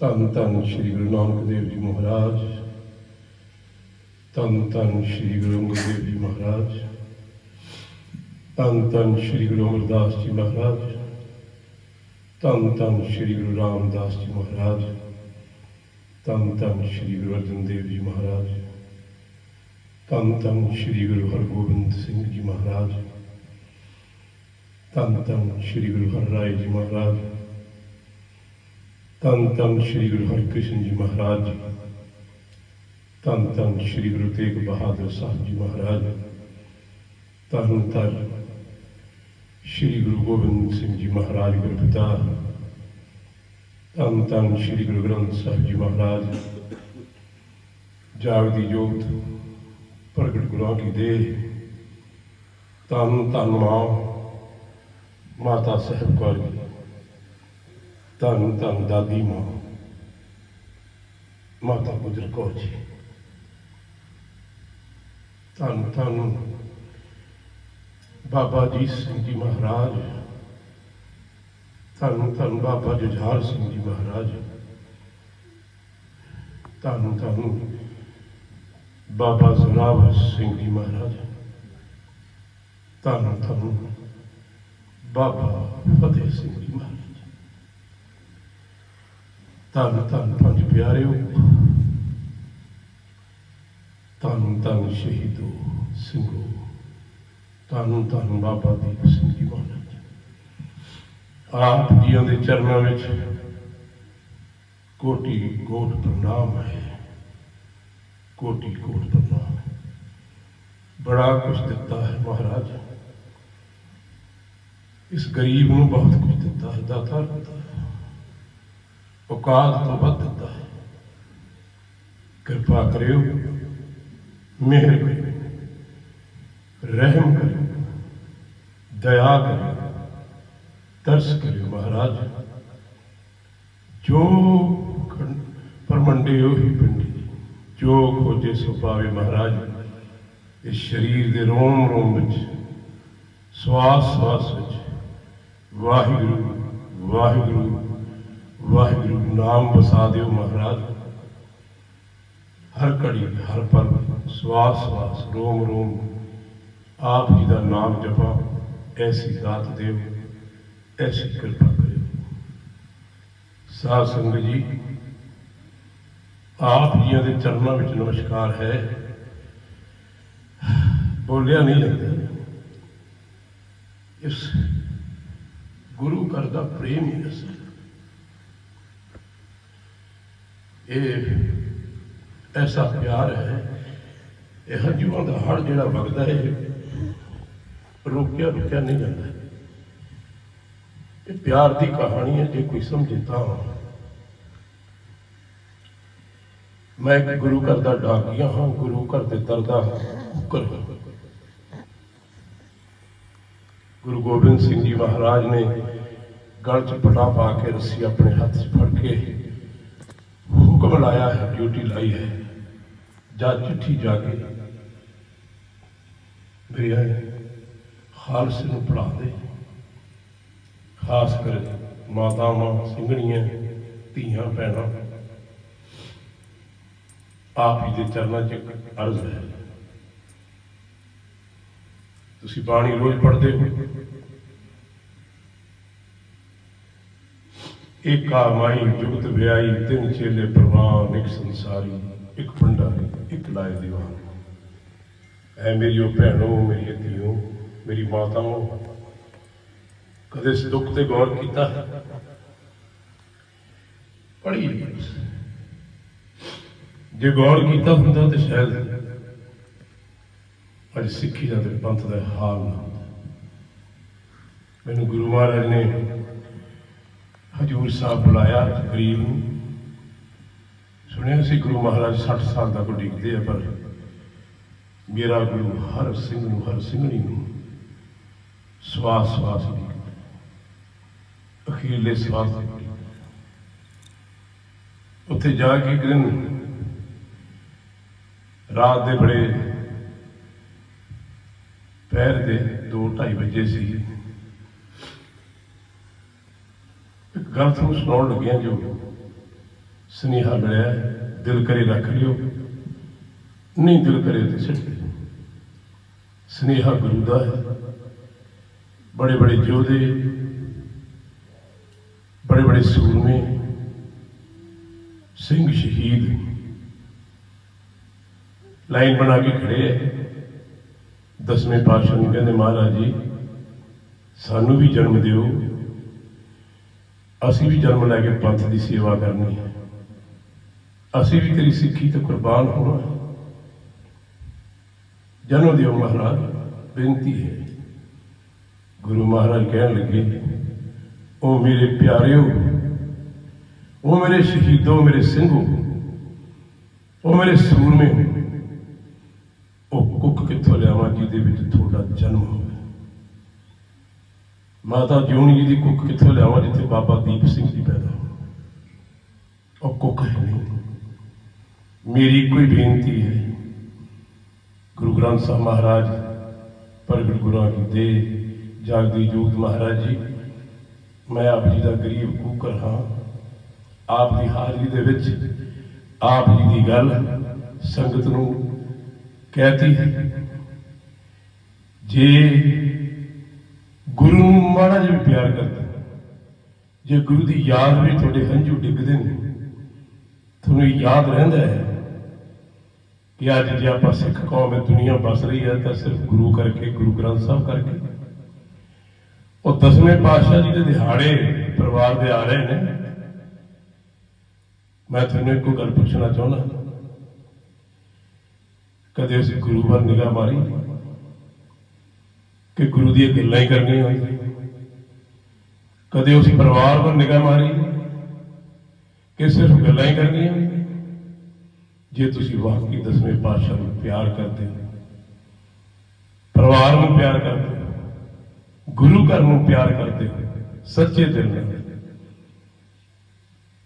ਧੰਨ ਧੰਨ ਸ੍ਰੀ ਗੁਰੂ ਨਾਨਕ ਦੇਵ ਜੀ ਮਹਾਰਾਜ। ਧੰਨ ਧੰਨ ਸ੍ਰੀ ਗੁਰੂ ਅੰਗਦ ਦੇਵ ਜੀ ਮਹਾਰਾਜ। ਧੰਨ ਧੰਨ ਸ੍ਰੀ ਗੁਰੂ ਅਮਰਦਾਸ ਜੀ ਮਹਾਰਾਜ। ਧੰਨ ਧੰਨ ਸ੍ਰੀ ਗੁਰੂ ਰਾਮਦਾਸ ਜੀ ਮਹਾਰਾਜ। ਧੰਨ ਧੰਨ ਸ੍ਰੀ ਗੁਰੂ ਅਰਜਨ ਦੇਵ ਜੀ ਮਹਾਰਾਜ। ਧੰਨ ਧੰਨ ਸ੍ਰੀ ਗੁਰੂ ਹਰਗੋਬਿੰਦ ਸਿੰਘ ਜੀ ਮਹਾਰਾਜ। ਧੰਨ ਧੰਨ ਸ੍ਰੀ ਗੁਰੂ ਹਰਿਰਾਏ ਜੀ ਮਹਾਰਾਜ। ਧੰਨ ਧੰਨ ਸ੍ਰੀ ਗੁਰੂ ਹਰਿਕ੍ਰਿਸ਼ਨ ਜੀ ਮਹਾਰਾਜ ਜੀ ਧੰਨ ਧੰਨ ਸ੍ਰੀ ਗੁਰੂ ਤੇਗ ਬਹਾਦਰ ਸਾਹਿਬ ਜੀ ਮਹਾਰਾਜ ਧੰਨ ਧੰਨ ਸ੍ਰੀ ਗੁਰੂ ਗੋਬਿੰਦ ਸਿੰਘ ਜੀ ਮਹਾਰਾਜ ਗੁਰਪਿਤਾ ਧੰਨ ਧੰਨ ਸ੍ਰੀ ਗੁਰੂ ਗ੍ਰੰਥ ਸਾਹਿਬ ਜੀ ਮਹਾਰਾਜ, ਜਾਗਦੀ ਜੋਤ, ਪ੍ਰਗਟ ਗੁਰਾਂ ਕੀ ਦੇਹ ਧੰਨ ਧੰਨ ਮਾਂ, ਮਾਤਾ ਸਾਹਿਬ ਕੌਰ ਜੀ। ਤੁਹਾਨੂੰ ਧੰਨ ਦਾਦੀ ਮਾਂ, ਮਾਤਾ ਗੁਜਰ ਕੌਰ ਜੀ। ਧੰਨ ਧੰਨ ਬਾਬਾ ਜੀ ਸਿੰਘ ਜੀ ਮਹਾਰਾਜ। ਧੰਨ ਧੰਨ ਬਾਬਾ ਜੁਝਾਰ ਸਿੰਘ ਜੀ ਮਹਾਰਾਜ। ਧੰਨ ਧੰਨ ਬਾਬਾ ਜ਼ੋਰਾਵਰ ਸਿੰਘ ਜੀ ਮਹਾਰਾਜ। ਧੰਨ ਧੰਨ ਬਾਬਾ ਫਤਿਹ ਸਿੰਘ ਜੀ ਮਹਾਰਾਜ। ਧੰਨ ਧੰਨ ਪੰਜ ਪਿਆਰਿਓ, ਧੰਨ ਧੰਨ ਸ਼ਹੀਦੋ ਸਿੰਘੋ, ਧੰਨ ਧੰਨ ਬਾਬਾ ਦੀਪ ਸਿੰਘ ਜੀ ਮਹਾਰਾਜ। ਆਪ ਜੀਆਂ ਦੇ ਚਰਨਾਂ ਵਿੱਚ ਕੋਟੀ ਕੋਟ ਪ੍ਰਣਾਮ ਹੈ, ਕੋਟੀ ਕੋਟ ਪ੍ਰਣਾਮ ਬੜਾ ਕੁਝ ਦਿੱਤਾ ਹੈ ਮਹਾਰਾਜ। ਇਸ ਗਰੀਬ ਨੂੰ ਬਹੁਤ ਕੁਝ ਦਿੱਤਾ ਹੈ, ਦਾਤਾ ਦਿੱਤਾ ਹੈ। ਔਕਾਤ ਤੋਂ ਵੱਧ ਦਿੱਤਾ। ਹੈ ਕਿਰਪਾ ਕਰਿਓ, ਮਿਹਰ ਕਰਿਓ, ਰਹਿਮ ਕਰਿਓ, ਦਇਆ ਕਰਿਓ, ਤਰਸ ਕਰਿਓ ਮਹਾਰਾਜ। ਜੋ ਪਰਮੰਡੇ ਉਹੀ ਪਿੰਡੀ, ਜੋ ਖੋਜੇ ਸੋ ਪਾਵੇ ਮਹਾਰਾਜ। ਇਸ ਸਰੀਰ ਦੇ ਰੋਮ ਰੋਮ ਵਿੱਚ, ਸਵਾਸ ਸਵਾਸ ਵਿੱਚ, ਵਾਹਿਗੁਰੂ ਵਾਹਿਗੁਰੂ ਵਾਹਿਗੁਰੂ ਨਾਮ ਵਸਾ ਦਿਓ ਮਹਾਰਾਜ। ਹਰ ਘੜੀ, ਹਰ ਪਲ, ਸਵਾਸ ਸਵਾਸ, ਰੋਮ ਰੋਮ, ਆਪ ਜੀ ਦਾ ਨਾਮ ਜਪਾ, ਐਸੀ ਦਾਤ ਦਿਓ ਐਸੀ ਕਿਰਪਾ ਕਰਿਓ। ਸਾਧ ਸੰਗਤ ਜੀ, ਆਪ ਜੀਆਂ ਦੇ ਚਰਨਾਂ ਵਿੱਚ ਨਮਸਕਾਰ ਹੈ। ਬੋਲਿਆ ਨਹੀਂ ਜਾਂਦਾ। ਇਸ ਗੁਰੂ ਘਰ ਦਾ ਪ੍ਰੇਮ ਹੀ ਅਸਲ ਇਹ ਐਸਾ ਪਿਆਰ ਹੈ, ਇਹ ਹੰਝੂਆਂ ਦਾ ਹੜ ਜਿਹੜਾ ਵਗਦਾ ਹੈ, ਰੋਕਿਆ ਰੁਕਿਆ ਨਹੀਂ ਜਾਂਦਾ। ਇਹ ਪਿਆਰ ਦੀ ਕਹਾਣੀ ਹੈ, ਜੇ ਕੋਈ ਸਮਝੇ ਤਾਂ। ਮੈਂ ਇੱਕ ਗੁਰੂ ਘਰ ਦਾ ਡਾਕੀਆ ਹਾਂ, ਗੁਰੂ ਘਰ ਦੇ ਦਰਦਾ ਦਾ ਕੁੱਕਰ ਹਾਂ। ਗੁਰੂ ਗੋਬਿੰਦ ਸਿੰਘ ਜੀ ਮਹਾਰਾਜ ਨੇ ਗਲ 'ਚ ਪਟਾ ਪਾ ਕੇ ਰੱਸੀ ਆਪਣੇ ਹੱਥ 'ਚ ਫੜ ਕੇ ਹੁਕਮ ਲਾਇਆ ਹੈ ਡਿਊਟੀ ਲਾਈ ਹੈ। ਜਾਂ ਚਿੱਠੀ ਜਾ ਕੇ ਮੇਰੇ ਖਾਲਸੇ ਨੂੰ ਪੜਾ ਦੇ। ਖਾਸ ਕਰ ਮਾਤਾਵਾਂ, ਸਿੰਘਣੀਆਂ, ਧੀਆਂ, ਭੈਣਾਂ। ਆਪ ਹੀ ਦੇ ਚਰਨਾਂ 'ਚ ਇੱਕ ਅਰਜ਼ ਹੈ। ਤੁਸੀਂ ਬਾਣੀ ਰੋਜ਼ ਪੜ੍ਹਦੇ ਹੋ। ਏਕਾ ਮਾਈ ਜੁਗਤ ਵਿਆਈ ਤਿੰਨ ਚੇਲੇ ਪ੍ਰਵਾਨ ਇੱਕ ਸੰਸਾਰੀ, ਇੱਕ ਭੰਡਾਰੀ ਇੱਕ ਲਾਏ ਦੀਵਾਨ। ਐ ਮੇਰੀਓ ਭੈਣੋ, ਮੇਰੀ ਧੀਓ, ਮੇਰੀ ਮਾਤਾਓ, ਕਦੇ ਇਸ ਦੁੱਖ ਤੇ ਗੌਰ ਕੀਤਾ? ਹੈ? ਜੇ ਗੌਰ ਕੀਤਾ ਹੁੰਦਾ ਤੇ ਸ਼ਾਇਦ ਅੱਜ ਸਿੱਖੀ ਦਾ ਤੇ ਪੰਥ ਦਾ ਹਾਲ ਮੈਨੂੰ ਗੁਰੂ ਮਹਾਰਾਜ ਨੇ ਹਜੂਰ ਸਾਹਿਬ ਬੁਲਾਇਆ, ਗਰੀਬ ਨੂੰ। ਸੁਣਿਆ ਸੀ ਗੁਰੂ ਮਹਾਰਾਜ 60 ਸਾਲ ਦਾ ਕੋ ਡਿੱਗਦੇ ਆ, ਪਰ ਮੇਰਾ ਗੁਰੂ ਹਰ ਸਿੰਘ ਨੂੰ, ਹਰ ਸਿੰਘਣੀ ਨੂੰ ਸਵਾਸ ਸਵਾਸ ਦੀ ਅਖੀਰਲੇ ਸਵਾਸ ਉੱਥੇ ਜਾ ਕੇ ਇੱਕ ਦਿਨ ਰਾਤ ਦੇ ਬੜੇ ਪੈਰ ਦੇ 2:30 ਵਜੇ ਸੀ ਇੱਕ ਗੱਲ ਤੁਹਾਨੂੰ ਸੁਣਾਉਣ ਲੱਗਿਆ ਜੋ ਸੁਨੇਹਾ ਮਿਲਿਆ, ਦਿਲ ਕਰੇ ਰੱਖ ਲਿਓ। ਨਹੀਂ ਦਿਲ ਕਰੇ ਤੇ ਛੱਡ ਦਿਓ। ਸੁਨੇਹਾ ਗੁਰੂ ਦਾ ਹੈ। ਬੜੇ ਬੜੇ ਯੋਧੇ ਬੜੇ ਬੜੇ ਸੂਰਮੇ, ਸਿੰਘ ਸ਼ਹੀਦ ਲਾਈਨ ਬਣਾ ਕੇ ਖੜੇ ਹੈ ਦਸਵੇਂ ਪਾਤਸ਼ਾਹ ਨੂੰ ਕਹਿੰਦੇ, ਮਹਾਰਾਜ ਜੀ, ਸਾਨੂੰ ਵੀ ਜਨਮ ਦਿਓ। ਅਸੀਂ ਵੀ ਜਨਮ ਲੈ ਕੇ ਪੰਥ ਦੀ ਸੇਵਾ ਕਰਨੀ ਹੈ। ਅਸੀਂ ਵੀ ਤੇਰੀ ਸਿੱਖੀ ਤੇ ਕੁਰਬਾਨ ਹੋਣਾ ਹੈ। ਜਨਮ ਦਿਓ ਮਹਾਰਾਜ, ਬੇਨਤੀ ਹੈ। ਗੁਰੂ ਮਹਾਰਾਜ ਕਹਿਣ ਲੱਗੇ, ਉਹ ਮੇਰੇ ਪਿਆਰਿਓ, ਉਹ ਮੇਰੇ ਸ਼ਹੀਦੋ ਮੇਰੇ ਸਿੰਘੋ, ਉਹ ਮੇਰੇ ਸੂਰਮੇ, ਉਹ ਕੁੱਕ ਕਿੱਥੋਂ ਲਿਆਵਾਂ ਜਿਹਦੇ ਵਿੱਚ ਤੁਹਾਡਾ ਜਨਮ ਹੋਵੇ? ਮਾਤਾ ਜਿਉਣੀ ਜੀ ਦੀ ਕੁੱਖ ਕਿੱਥੋਂ ਲਿਆਵਾਂ ਜਿੱਥੇ ਬਾਬਾ ਦੀਪ ਸਿੰਘ ਜੀ ਪੈਦਾ ਉਹ ਕੁੱਖ ਹੈ ਨਹੀਂ। ਮੇਰੀ ਕੋਈ ਬੇਨਤੀ ਹੈ। ਗੁਰੂ ਗ੍ਰੰਥ ਸਾਹਿਬ ਮਹਾਰਾਜ, ਪ੍ਰਗਟ ਗੁਰਾਂ ਕੀ ਦੇ, ਜਾਗਦੀ ਜੋਤ ਮਹਾਰਾਜ ਜੀ, ਮੈਂ ਆਪ ਜੀ ਦਾ ਗਰੀਬ ਕੂਕਰ ਹਾਂ। ਆਪ ਦੀ ਹਾਜ਼ਰੀ ਦੇ ਵਿੱਚ ਆਪ ਜੀ ਦੀ ਗੱਲ ਸੰਗਤ ਨੂੰ ਕਹਿਤੀ ਹੈ। ਜੇ ਗੁਰੂ ਨੂੰ ਮਾੜਾ ਜਿਹਾ ਵੀ ਪਿਆਰ ਕਰਦੇ ਜੇ ਗੁਰੂ ਦੀ ਯਾਦ ਵਿੱਚ ਤੁਹਾਡੇ ਹੰਝੂ ਡਿੱਗਦੇ ਨੇ, ਤੁਹਾਨੂੰ ਯਾਦ ਰਹਿੰਦਾ ਹੈ ਕਿ ਅੱਜ ਜੇ ਆਪਾਂ ਸਿੱਖ ਕੌਮ ਇਹ ਦੁਨੀਆ ਬਸ ਰਹੀ ਹੈ, ਤਾਂ ਸਿਰਫ ਗੁਰੂ ਕਰਕੇ, ਗੁਰੂ ਗ੍ਰੰਥ ਸਾਹਿਬ ਕਰਕੇ। ਉਹ ਦਸਵੇਂ ਪਾਤਸ਼ਾਹ ਜੀ ਦੇ ਦਿਹਾੜੇ ਪਰਿਵਾਰ ਦੇ ਆ ਰਹੇ ਨੇ। ਮੈਂ ਤੁਹਾਨੂੰ ਇੱਕੋ ਗੱਲ ਪੁੱਛਣਾ ਚਾਹੁੰਦਾ। ਕਦੇ ਅਸੀਂ ਗੁਰੂ ਵੱਲ ਨਿਗਾਹ ਮਾਰੀ? ਕਿ ਗੁਰੂ ਦੀਆਂ ਗੱਲਾਂ ਹੀ ਕਰਨੀਆਂ ਹੁੰਦੀਆਂ ਕਦੇ ਉਸ ਪਰਿਵਾਰ ਵੱਲ ਨਿਗਾਹ ਮਾਰੀ, ਕਿ ਸਿਰਫ ਗੱਲਾਂ ਹੀ ਕਰਨੀਆਂ। ਜੇ ਤੁਸੀਂ ਵਾਕਈ ਦਸਵੇਂ ਪਾਤਸ਼ਾਹ ਨੂੰ ਪਿਆਰ ਕਰਦੇ ਹੋ, ਪਰਿਵਾਰ ਨੂੰ ਪਿਆਰ ਕਰਦੇ ਹੋ, ਗੁਰੂ ਘਰ ਨੂੰ ਪਿਆਰ ਕਰਦੇ ਹੋ, ਸੱਚੇ ਦਿਲ ਨਾਲ,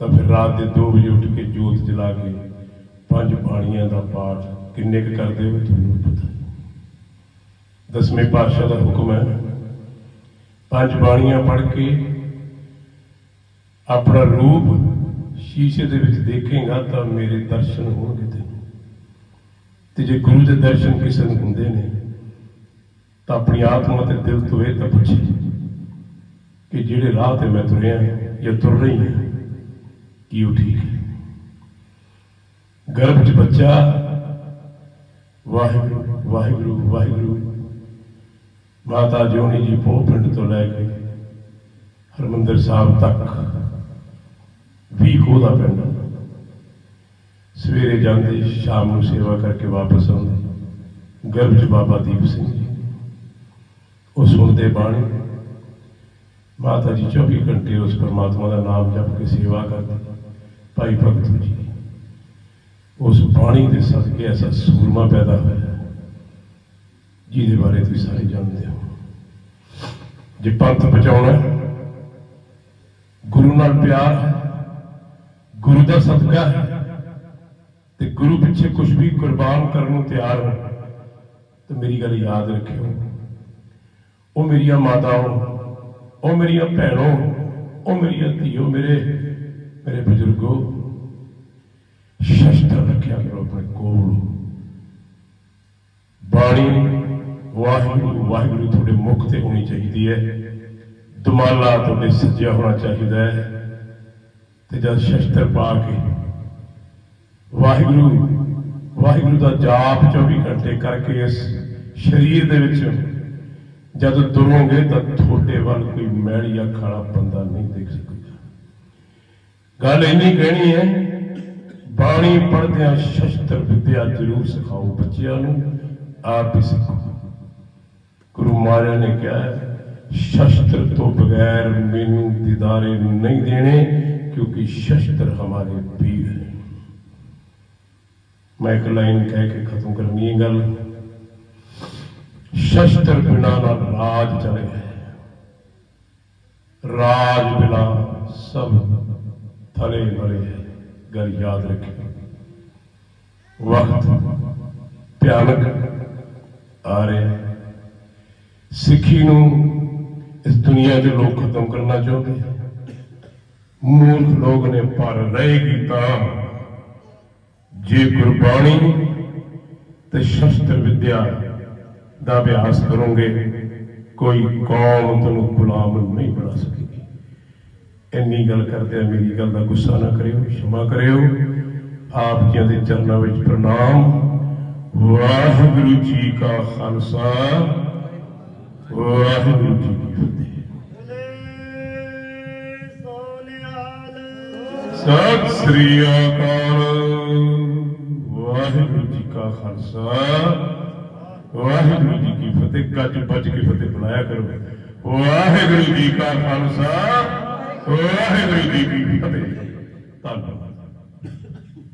ਤਾਂ ਫਿਰ ਰਾਤ ਦੇ 2 ਵਜੇ ਉੱਠ ਕੇ ਜੋਤ ਜਲਾ ਕੇ ਪੰਜ ਬਾਣੀਆਂ ਦਾ ਪਾਠ ਕਿੰਨੇ ਕੁ ਕਰਦੇ ਹੋ, ਤੁਹਾਨੂੰ ਪਤਾ। ਦਸਵੇਂ ਪਾਤਸ਼ਾਹ ਦਾ ਹੁਕਮ ਹੈ। ਪੰਜ ਬਾਣੀਆਂ ਪੜ੍ਹ ਕੇ ਆਪਣਾ ਰੂਪ ਸ਼ੀਸ਼ੇ ਦੇ ਵਿੱਚ ਦੇਖੇਗਾ ਤਾਂ ਮੇਰੇ ਦਰਸ਼ਨ ਹੋਣਗੇ ਤੈਨੂੰ। ਤੇ ਜੇ ਗੁਰੂ ਦੇ ਦਰਸ਼ਨ ਕਿਸੇ ਨੂੰ ਹੁੰਦੇ ਨੇ, ਤਾਂ ਆਪਣੀ ਆਤਮਾ ਤੇ ਦਿਲ ਤੋਂ ਇਹ ਤਾਂ ਪੁੱਛੇ ਕਿ ਜਿਹੜੇ ਰਾਹ ਤੇ ਮੈਂ ਤੁਰਿਆ ਜਾਂ ਤੁਰ ਰਹੀ ਹਾਂ, ਕੀ ਉਹ ਠੀਕ ਹੈ? ਗਰਭ 'ਚ ਬੱਚਾ, ਵਾਹਿਗੁਰੂ ਵਾਹਿਗੁਰੂ ਵਾਹਿਗੁਰੂ। ਮਾਤਾ ਜੋਨੀ ਜੀ ਪੋ ਪਿੰਡ ਤੋਂ ਲੈ ਕੇ ਹਰਮੰਦਰ ਸਾਹਿਬ ਤੱਕ ਵੀ ਕੋਦਾ ਪਿੰਡ ਸਵੇਰੇ ਜਾਂਦੇ ਸ਼ਾਮ ਨੂੰ ਸੇਵਾ ਕਰਕੇ ਵਾਪਸ ਆਉਂਦੇ। ਗਰਭ 'ਚ ਬਾਬਾ ਦੀਪ ਸਿੰਘ ਜੀ। ਉਹ ਸੁਣਦੇ ਬਾਣੀ। ਮਾਤਾ ਜੀ 24 ਘੰਟੇ ਉਸ ਪਰਮਾਤਮਾ ਦਾ ਨਾਮ ਜਪ ਕੇ ਸੇਵਾ ਕਰਦੇ। ਭਾਈ ਭਗਤ ਜੀ, ਉਸ ਬਾਣੀ ਦੇ ਸਦਕੇ ਐਸਾ ਸੂਰਮਾ ਪੈਦਾ ਹੋਇਆ। ਜਿਹਦੇ ਬਾਰੇ ਤੁਸੀਂ ਸਾਰੇ ਜਾਣਦੇ ਹੋ। ਜੇ ਪੰਥ ਬਚਾਉਣਾ ਗੁਰੂ ਨਾਲ ਪਿਆਰ ਹੈ, ਗੁਰੂ ਦਾ ਸਦਕਾ ਹੈ, ਤੇ ਗੁਰੂ ਪਿੱਛੇ ਕੁਝ ਵੀ ਕੁਰਬਾਨ ਕਰਨ ਨੂੰ ਤਿਆਰ ਹੋ, ਤੇ ਮੇਰੀ ਗੱਲ ਯਾਦ ਰੱਖਿਓ। ਉਹ ਮੇਰੀਆਂ ਮਾਤਾਵਾਂ ਉਹ ਮੇਰੀਆਂ ਭੈਣੋ, ਉਹ ਮੇਰੀਆਂ ਧੀਓ ਮੇਰੇ ਮੇਰੇ ਬਜ਼ੁਰਗੋ, ਸ਼ਸਤਰ ਰੱਖਿਆ ਕਰੋ ਆਪਣੇ ਕੋਲ। ਬਾਣੀ ਵਾਹਿਗੁਰੂ ਵਾਹਿਗੁਰੂ ਤੁਹਾਡੇ ਮੁਖ ਤੇ ਹੋਣੀ ਚਾਹੀਦੀ ਹੈ। ਦੁਮਾਲਾ ਤੁਹਾਡੇ ਸੱਜਿਆ ਹੋਣਾ ਚਾਹੀਦਾ ਹੈ ਤੇ ਜਦ ਸ਼ਸਤਰ ਪਾ ਕੇ ਵਾਹਿਗੁਰੂ ਵਾਹਿਗੁਰੂ ਦਾ ਜਾਪ 24 ਘੰਟੇ ਕਰਕੇ ਇਸ ਸਰੀਰ ਦੇ ਵਿੱਚ ਜਦ ਤੁਰੋਗੇ ਤਾਂ ਤੁਹਾਡੇ ਵੱਲ ਕੋਈ ਮੈਲ ਜਾਂ ਖਾਲਾ ਬੰਦਾ ਨਹੀਂ ਦੇਖ ਸਕਦਾ। ਗੱਲ ਇੰਨੀ ਕਹਿਣੀ ਹੈ, ਬਾਣੀ ਪੜ੍ਹਦਿਆਂ ਸ਼ਸਤਰ ਵਿਦਿਆ ਜ਼ਰੂਰ ਸਿਖਾਓ ਬੱਚਿਆਂ ਨੂੰ, ਆਪ ਹੀ ਸਿੱਖੋ। ਗੁਰੂ ਮਹਾਰਾਜ ਨੇ ਕਿਹਾ ਹੈ, ਸ਼ਸਤਰ ਤੋਂ ਬਗੈਰ ਮੈਨੂੰ ਦੀਦਾਰੇ ਨਹੀਂ ਦੇਣੇ ਕਿਉਂਕਿ ਸ਼ਸਤਰ ਹਮਾਰੇ ਪੀਰ ਹੈ ਮੈਂ ਇੱਕ ਲਾਈਨ ਕਹਿ ਕੇ ਖਤਮ ਕਰਨੀ ਹੈ ਗੱਲ ਸ਼ਸਤਰ ਬਿਨਾ ਨਾ ਰਾਜ ਚਲੇ ਰਾਜ ਬਿਨਾ ਸਭ ਥਲੇ ਮਰੇ ਹੈ ਗੱਲ ਯਾਦ ਰੱਖਿਓ ਵਕਤ ਭਿਆਨਕ ਆ ਰਿਹਾ ਹੈ। ਸਿੱਖੀ ਨੂੰ ਇਸ ਦੁਨੀਆ ਦੇ ਲੋਕ ਖਤਮ ਕਰਨਾ ਚਾਹੁੰਦੇ ਮੂਰਖ ਲੋਕ ਨੇ ਪਰ ਰਹੇਗੀ ਤਾਂ ਜੇ ਗੁਰਬਾਣੀ ਤੇ ਸ਼ਸਤਰ ਵਿਦਿਆ ਦਾ ਅਭਿਆਸ ਕਰੋਗੇ, ਕੋਈ ਕੌਮ ਤੁਹਾਨੂੰ ਗੁਲਾਮ ਨਹੀਂ ਬਣਾ ਸਕੇਗੀ। ਇੰਨੀ ਗੱਲ ਕਰਦੇ ਆ, ਮੇਰੀ ਗੱਲ ਦਾ ਗੁੱਸਾ ਨਾ ਕਰਿਓ, ਸ਼ਮਾ ਕਰਿਓ। ਆਪ ਜੀ ਦੇ ਚਰਨਾਂ ਵਿੱਚ ਪ੍ਰਣਾਮ। ਵਾਹਿਗੁਰੂ ਜੀ ਕਾ ਖਾਲਸਾ। ਵਾਹਿਗੁਰੂ ਜੀ ਕੀ ਫਤਿਹ ਸਤਿ ਸ੍ਰੀ ਅਕਾਲ। ਵਾਹਿਗੁਰੂ ਜੀ ਕਾ ਖਾਲਸਾ। ਵਾਹਿਗੁਰੂ ਜੀ ਕੀ ਫਤਿਹ। ਗੱਜ ਵੱਜ ਕੇ ਫਤਿਹ ਬੁਲਾਇਆ ਕਰੋ। ਵਾਹਿਗੁਰੂ ਜੀ ਕਾ ਖਾਲਸਾ। ਵਾਹਿਗੁਰੂ ਜੀ ਕੀ ਫਤਿਹ। ਧੰਨਵਾਦ।